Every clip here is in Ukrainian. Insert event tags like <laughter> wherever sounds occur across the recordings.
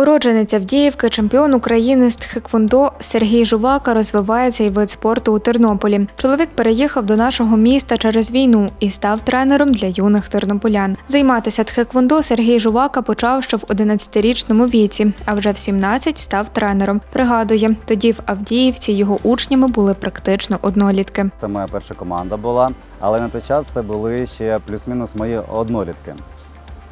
Уродженець Авдіївки, чемпіон України з тхеквондо Сергій Жувака розвиває цей вид спорту у Тернополі. Чоловік переїхав до нашого міста через війну і став тренером для юних тернополян. Займатися тхеквондо Сергій Жувака почав ще в 11-річному віці, а вже в 17 став тренером. Пригадує, тоді в Авдіївці його учнями були практично однолітки. Це моя перша команда була, але на той час це були ще плюс-мінус мої однолітки.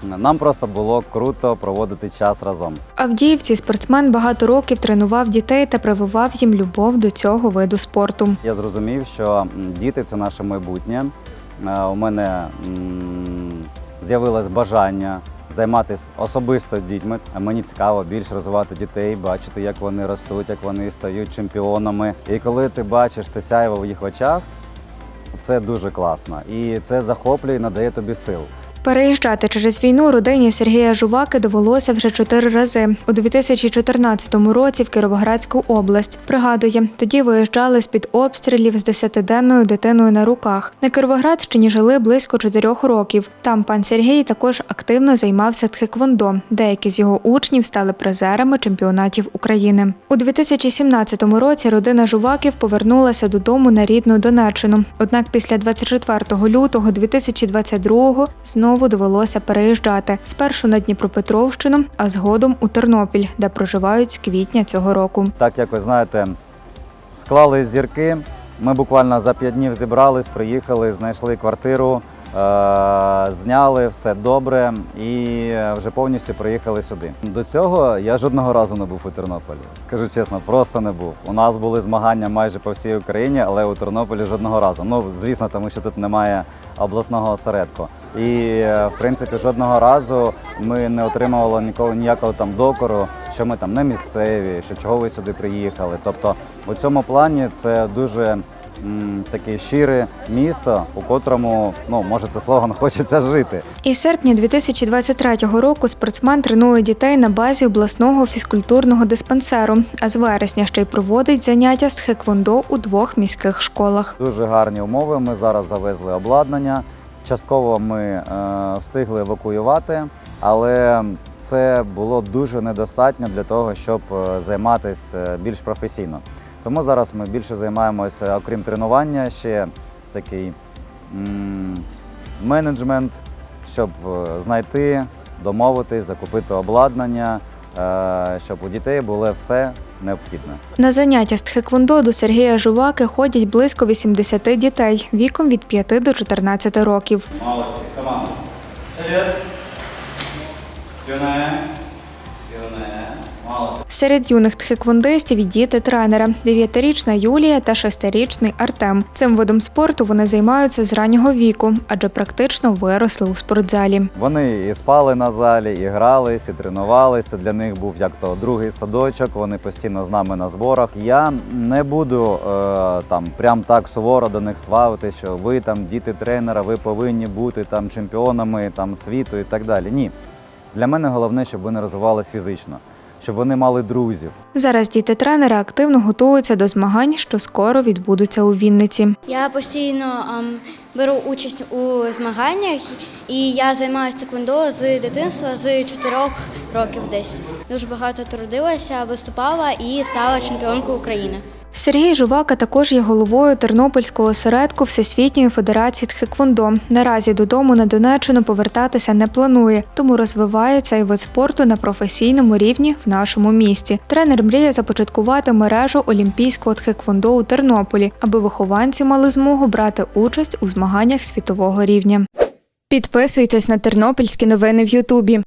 Нам просто було круто проводити час разом. Авдіївці спортсмен багато років тренував дітей та прививав їм любов до цього виду спорту. Я зрозумів, що діти це наше майбутнє. Е, У мене з'явилось бажання займатися особисто з дітьми. Мені цікаво більш розвивати дітей, бачити, як вони ростуть, як вони стають чемпіонами. І коли ти бачиш це сяйво в їх очах, це дуже класно. І це захоплює і надає тобі сил. Переїжджати через війну родині Сергія Жуваки довелося вже чотири рази. У 2014 році в Кіровоградську область. Пригадує, тоді виїжджали з-під обстрілів з десятиденною дитиною на руках. На Кіровоградщині жили близько чотирьох років. Там пан Сергій також активно займався тхеквондо. Деякі з його учнів стали призерами чемпіонатів України. У 2017 році родина Жуваків повернулася додому на рідну Донеччину. Однак після 24 лютого 2022 знову довелося переїжджати спершу на Дніпропетровщину, а згодом у Тернопіль, де проживають з квітня цього року. Так як ви знаєте, склали зірки. Ми буквально за п'ять днів зібрались, приїхали, знайшли квартиру, зняли все добре і вже повністю приїхали сюди. До цього я жодного разу не був у Тернополі. Скажу чесно, просто не був. У нас були змагання майже по всій Україні, але у Тернополі жодного разу. Ну, звісно, тому що тут немає обласного осередку. І е, в принципі жодного разу ми не отримували нікого ніякого там докору, що ми там не місцеві, що чого ви сюди приїхали. Тобто у цьому плані це дуже таке щире місто, у котрому ну може це слоган <laughs> хочеться жити. Із серпня 2023 року спортсмен тренує дітей на базі обласного фізкультурного диспансеру, а з вересня ще й проводить заняття з тхеквондо у двох міських школах. Дуже гарні умови. Ми зараз завезли обладнання. Частково ми е, встигли евакуювати, але це було дуже недостатньо для того, щоб е, займатися більш професійно. Тому зараз ми більше займаємося, окрім тренування, ще такий м, менеджмент, щоб е, знайти, домовитись, закупити обладнання, е, щоб у дітей було все необхідне. На заняття з тхеквондо до Сергія Жуваки ходять близько 80 дітей віком від 5 до 14 років. Молодці, команда. Вперед. Спина. Спина. Серед юних тхеквондистів і діти тренера 9-річна Юлія та 6-річний Артем. Цим видом спорту вони займаються з раннього віку, адже практично виросли у спортзалі. Вони і спали на залі, і грались, і тренувалися. Для них був як то другий садочок. Вони постійно з нами на зборах. Я не буду е, там прям так суворо до них ставити, що ви там діти тренера, ви повинні бути там чемпіонами там світу і так далі. Ні. Для мене головне, щоб вони розвивались фізично, щоб вони мали друзів. Зараз діти тренера активно готуються до змагань, що скоро відбудуться у Вінниці. Я постійно ем, беру участь у змаганнях, і я займаюся теквондо з дитинства з 4 років десь. Дуже багато трудилася, виступала і стала чемпіонкою України. Сергій Жувака також є головою Тернопільського осередку Всесвітньої федерації тхеквондо. Наразі додому на Донеччину повертатися не планує, тому розвиває цей вид спорту на професійному рівні в нашому місті. Тренер мріє започаткувати мережу олімпійського тхеквондо у Тернополі, аби вихованці мали змогу брати участь у змаганнях світового рівня. Підписуйтесь на тернопільські новини в Ютубі.